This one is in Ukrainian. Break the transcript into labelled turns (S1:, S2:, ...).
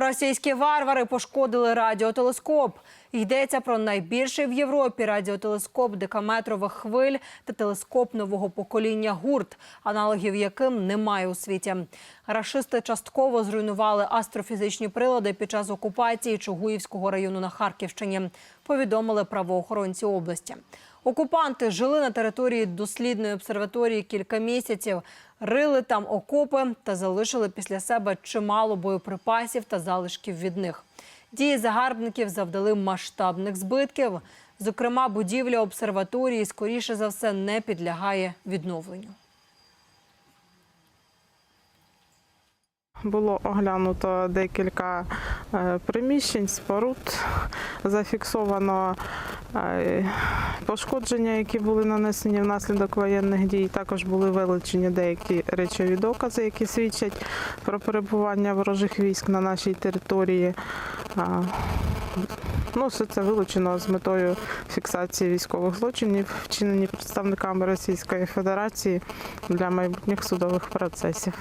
S1: Російські варвари пошкодили радіотелескоп. Йдеться про найбільший в Європі радіотелескоп декаметрових хвиль та телескоп нового покоління гурт, аналогів яким немає у світі. Рашисти частково зруйнували астрофізичні прилади під час окупації Чугуївського району на Харківщині. Повідомили правоохоронці області. Окупанти жили на території дослідної обсерваторії кілька місяців, рили там окопи та залишили після себе чимало боєприпасів та залишків від них. Дії загарбників завдали масштабних збитків. Зокрема, будівля обсерваторії, скоріше за все, не підлягає відновленню.
S2: Було оглянуто декілька е, приміщень, споруд, зафіксовано пошкодження, які були нанесені внаслідок воєнних дій. Також були вилучені деякі речові докази, які свідчать про перебування ворожих військ на нашій території. Ну, все це вилучено з метою фіксації військових злочинів, вчинені представниками Російської Федерації для майбутніх судових процесів.